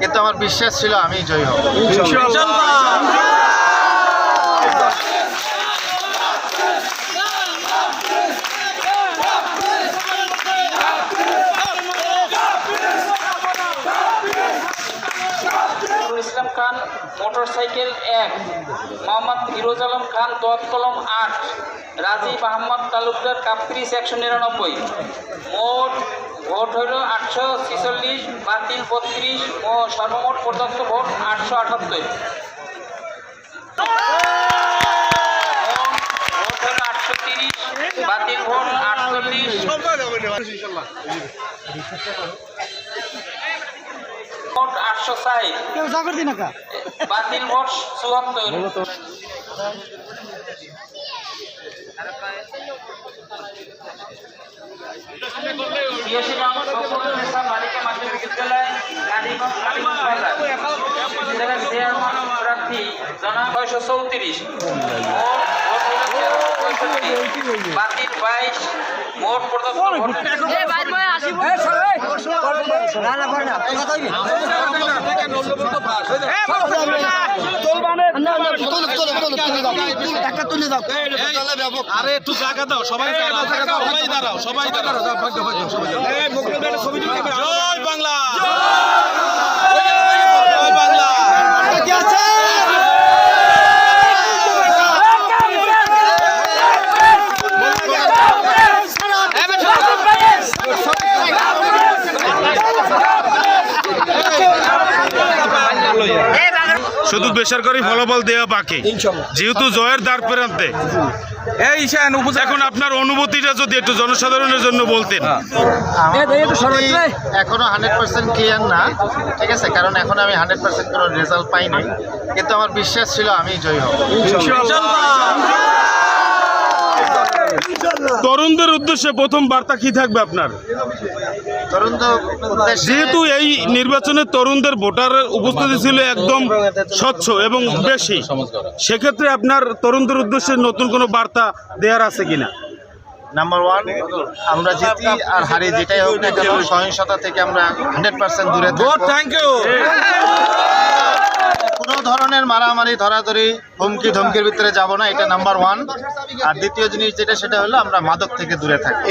কিন্তু আমার বিশ্বাস ছিল আমি জয়ী হব। খান, মোটরসাইকেল এক, মোহাম্মদ ফিরোজ আলম খান দত কলম আট, রাজীব আহমদ তালুকদার কাপ্রিস একশো নিরানব্বই। মোট ভোট হইল আটশো ছিচল্লিশ বাতিল বত্রিশ ও সর্বমোট প্রদত্ত ভোট আটশো আটাত্তর। বাতিল ভোট আটচল্লিশ। ভোট আটশো ষাট বাতিল ভোট চুয়াত্তর। ছয়শো চৌত্রিশ বাতিল বাইশ মোট প্রদত্ত ভোট আরে একটু জায়গা দাও সবাই দাঁড়াও সবাই দাঁড়াও সবাই দাঁড়াও। জয় বাংলা শুধু বেসরকারি ফলাফল দেওয়া বাকি। যেহেতু জয়ের দ্বার প্রান্তে। এখন আপনার অনুভূতিটা যদি একটু জনসাধারণের জন্য বলতেন। এখনও হান্ড্রেড পার্সেন্ট ক্লিয়ার না ঠিক আছে? কারণ এখন আমি হান্ড্রেড পার্সেন্ট কোনো রেজাল্ট পাইনি। কিন্তু আমার বিশ্বাস ছিল আমি জয়ী হব। তরুণদের উদ্দেশ্যে প্রথম বার্তা কি থাকবে আপনার? যেহেতু এই নির্বাচনে তরুণদের ভোটারের উপস্থিতি ছিল একদম স্বচ্ছ এবং বেশি সেক্ষেত্রে আপনার তরুণদের উদ্দেশ্যে নতুন কোনো বার্তা দেওয়ার আছে কিনা? নাম্বার ওয়ান আমরা জিতি আর হারি যেটাই হোক না কেন সহিংসতা থেকে আমরা হান্ড্রেড পার্সেন্ট দূরে থ্যাংক ইউ ধরনের মারামারি ধরাধরি হুমকি ধমকির ভিতরে যাব না এটা নাম্বার ওয়ান আর দ্বিতীয় জিনিস যেটা সেটা হলো আমরা মাদক থেকে দূরে থাকি।